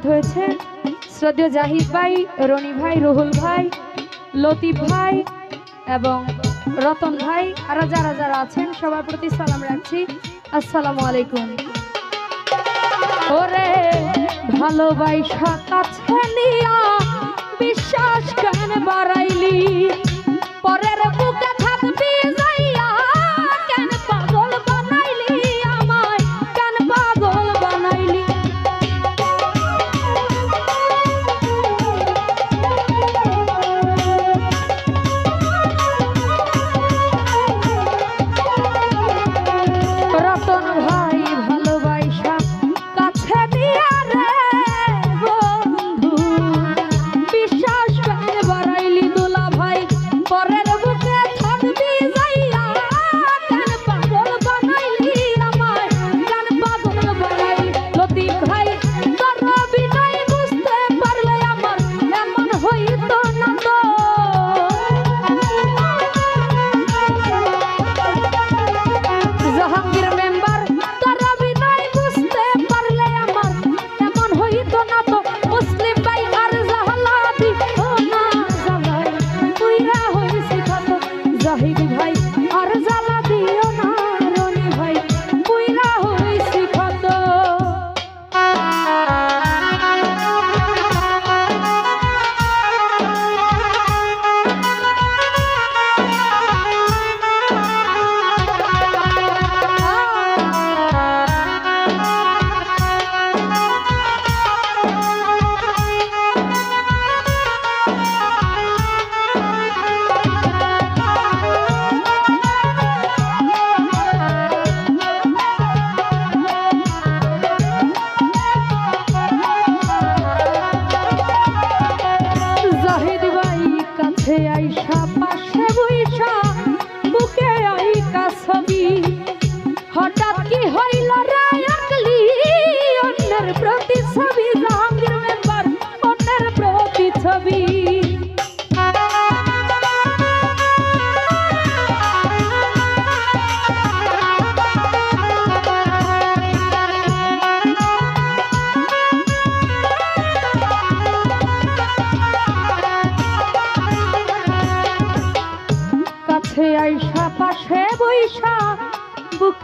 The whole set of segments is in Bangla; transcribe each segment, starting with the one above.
উপস্থিত হয়েছে। শ্রদ্ধেয় জাহিদ ভাই, রনি ভাই, রুহুল ভাই, লতিফ ভাই এবং রতন ভাই, আরও যারা যারা আছেন, সবার প্রতি সালাম রাখছি। আসসালামু আলাইকুম। ওরে, ভালোবাসা কাছে নিয়া বিশ্বাস কেন বাড়াইলি? পরের বুকে কি হয়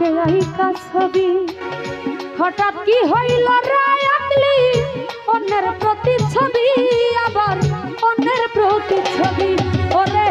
মনে আইকা ছবি। হঠাৎ কি হইল রায় আঁকলি? অন্যের প্রতি ছবি আবার অন্যের প্রতি ছবি ওরে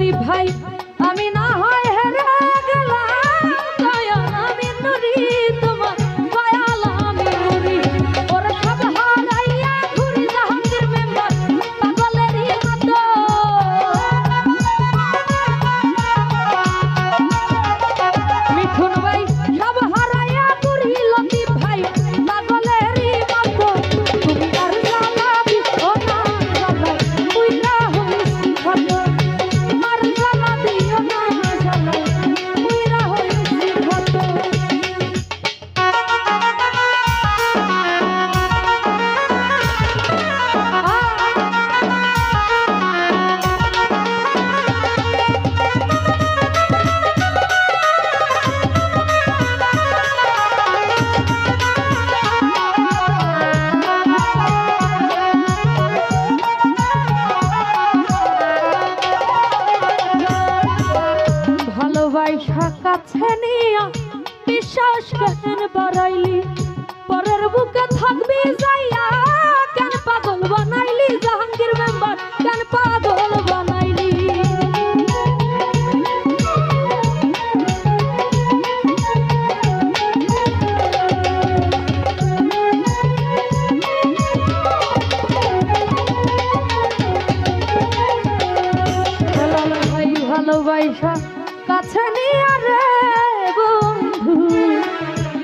লতিফ কাছে বিশ্বাস কেন বাড়াইলি? পরের বুকে থাকবি যাইয়া, কেন পাগল বানাইলি? জাহাঙ্গীর মেম্বার, কেন পাগল বানাইলি? ভালোবাসা কাছে নিয়ে রে বন্ধু?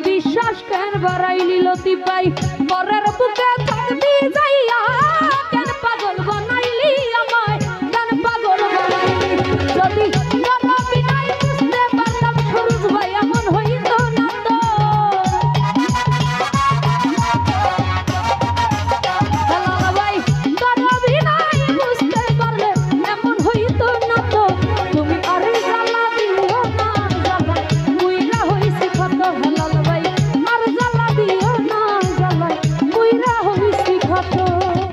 বিশ্বাস কেন বাড়াইলি লতি পাই পরের বুকে থাকবি যাইয়া